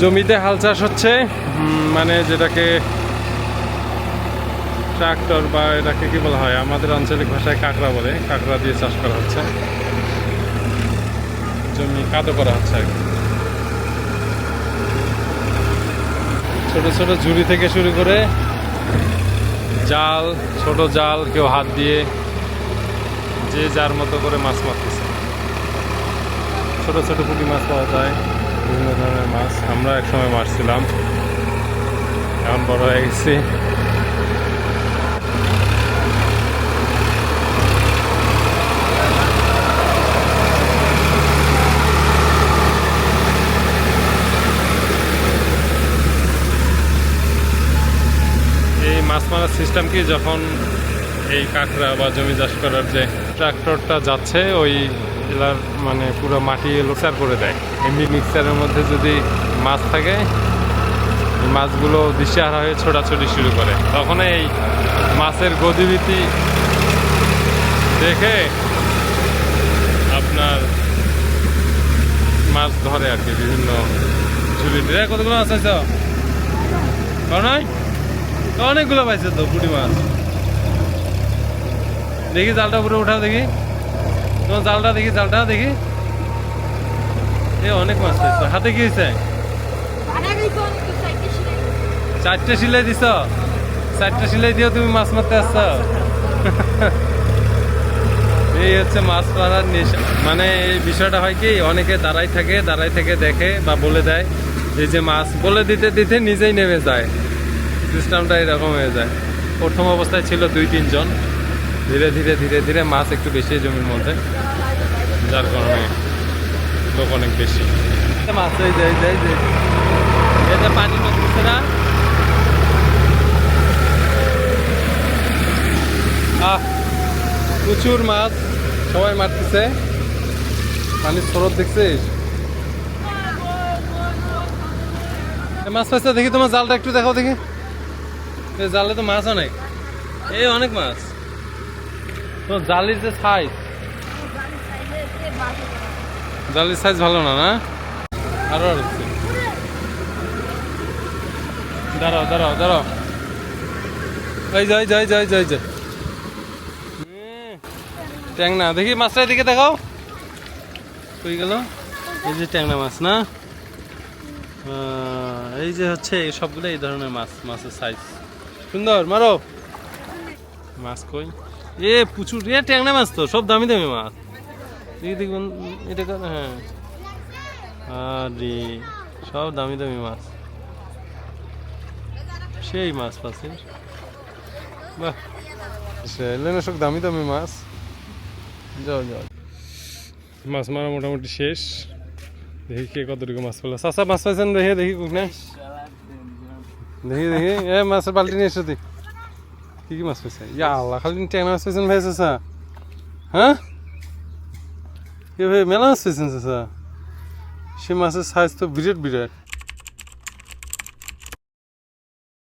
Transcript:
জমিতে হাল চাষ হচ্ছে মানে যেটাকে ট্রাক্টর বা এটাকে কি বলা হয়, আমাদের আঞ্চলিক ভাষায় কাঁকড়া বলে, কাঁকড়া দিয়ে চাষ করা হচ্ছে। জমি কাদো করা হচ্ছে আর ছোট ছোট ঝুড়ি থেকে শুরু করে জাল, ছোট জাল, কেউ হাত দিয়ে যে যার মতো করে মাছ মারতেছে। ছোট ছোট পুঁটি মাছ পাওয়া যায়। বিভিন্ন ধরনের মাছ। আমরা একসময় মারছিলাম। এখন বড় হয়ে গেছি। এই মাছ মারার সিস্টেম কি? যখন এই কাঁকড়া বা জমি চাষ করার যে ট্রাক্টরটা যাচ্ছে ওই এলার মানে পুরো মাটি লোচার করে দেয়। এমনি মিক্সারের মধ্যে যদি মাছ থাকে মাছগুলো দিশেহারা হয়ে ছোটাছুটি শুরু করে। তখন এই মাছের গতিবিধি দেখে আপনার মাছ ধরে আর কি বিভিন্ন এ, কতগুলো আছে নয় অনেকগুলো পাইছে তো পুঁটি মাছ। দেখি জালটা উপরে উঠাও দেখি। তোমার জালটা দেখি জালটা দেখি। এ, অনেক মাছ পাইছো হাতে কি হয়েছে চারটে সিলাই দিছ? চারটে সিলাই দিও তুমি মাছ মারতে আসছ? এই হচ্ছে মাছ মারার নেশা। মানে এই বিষয়টা হয় কি, অনেকে দাঁড়াই থাকে দাঁড়াই থেকে দেখে বা বলে দেয়। এই যে মাছ, বলে দিতে দিতে নিজেই নেমে যায়। সিস্টেমটা এরকম হয়ে যায়। প্রথম অবস্থায় ছিল দুই, তিনজন। ধীরে ধীরে ধীরে ধীরে মাছ একটু বেশি জমির মধ্যে, যার কারণে লোক অনেক বেশি। মাছ, এই যে এই যে, এই পানি করতেছে না? আহ, প্রচুর মাছ, সবাই মারতেছে। পানির স্রোত দেখছিস মাছ পাইছে, দেখি তোমার জালটা একটু দেখি। এই জালে তো মাছ অনেক। এই অনেক মাছ। তোমার জালির যে সাইজ জালির সাইজ ভালো না না? আরও হচ্ছে দাঁড়াও দাঁড়াও দাঁড়াও। এই যাই যাই যাই যাই যাই ট্যাংনা দেখি মাছটা দিকে দেখাও। কই গেল? এই যে ট্যাংনা মাছ, না? এই যে হচ্ছে সবগুলো এই ধরনের মাছ, মাছের সাইজ সুন্দর, মারো। মাছ কই এ প্রচুর। রে ট্যাংনা মাছ তো সব দামি দামি মাছ। দেখি দেখুন এটা কর হ্যাঁ। আরে সব দামি দামি মাছ। সেই মাছ পাচ্ছে বাহ। সব দামি দামি মাছ। যাও যাও। মাছ মারা মোটামুটি শেষ। দেখি কে কতটুকু মাছ পেল। চাষা মাছ পাইছেন দেখি দেখি কোনে দেখি দেখি। এ মাছের বালতি নিয়ে এসো দেখি কি কি মাছ পাইছে? ইয়া আল্লাহ, খালি ট্যাংরা মাছ পাইছেন ভাই চাষা হ্যাঁ এ ভাই মেলা মাছ পাইছেন চাষা সে মাছের সাইজ তো বিরাট বিরাট।